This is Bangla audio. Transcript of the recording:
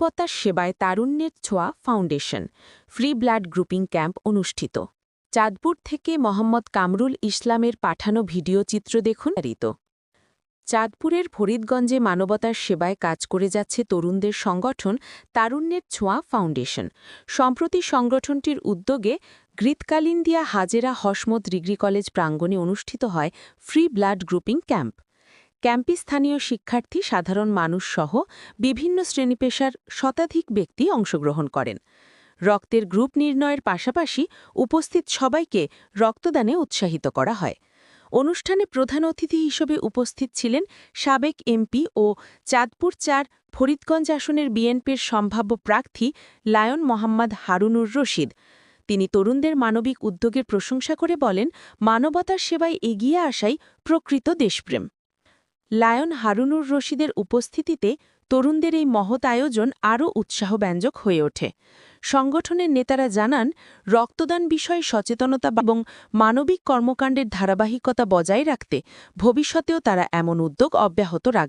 মানবতার সেবায় তারুণ্যের ছোঁয়া foundation, free blood grouping camp অনুষ্ঠিত। চাঁদপুর থেকে মোহাম্মদ কামরুল ইসলামের পাঠানো ভিডিও চিত্র দেখুন। রিত চাঁদপুরের ফরিদগঞ্জে মানবতার সেবায় কাজ করে যাচ্ছে তরুণদের সংগঠন তারুণ্যের ছোঁয়া ফাউন্ডেশন। সম্প্রতি সংগঠনটির উদ্যোগে গ্রীতকালীন দিয়া হাজেরা হসমত ডিগ্রি কলেজ প্রাঙ্গণে অনুষ্ঠিত হয় ফ্রি ব্লাড গ্রুপিং ক্যাম্প। ক্যাম্পে স্থানীয় শিক্ষার্থী, সাধারণ মানুষ সহ বিভিন্ন শ্রেণীপেশার শতাধিক ব্যক্তি অংশগ্রহণ করেন। রক্তের গ্রুপ নির্ণয়ের পাশাপাশি উপস্থিত সবাইকে রক্তদানে উৎসাহিত করা হয়। অনুষ্ঠানে প্রধান অতিথি হিসেবে উপস্থিত ছিলেন সাবেক এমপি ও চাঁদপুর চার ফরিদগঞ্জ আসনের বিএনপির সম্ভাব্য প্রার্থী লায়ন মোহাম্মদ হারুনুর রশিদ। তিনি তরুণদের মানবিক উদ্যোগের প্রশংসা করে বলেন, মানবতার সেবায় এগিয়ে আসাই প্রকৃত দেশপ্রেম। লায়ন হারুনুর রশিদের উপস্থিতিতে তরুণদের এই মহৎ আয়োজন আরও উৎসাহব্যঞ্জক হয়ে ওঠে। সংগঠনের নেতারা জানান, রক্তদান বিষয়ে সচেতনতা এবং মানবিক কর্মকাণ্ডের ধারাবাহিকতা বজায় রাখতে ভবিষ্যতেও তারা এমন উদ্যোগ অব্যাহত রাখবে।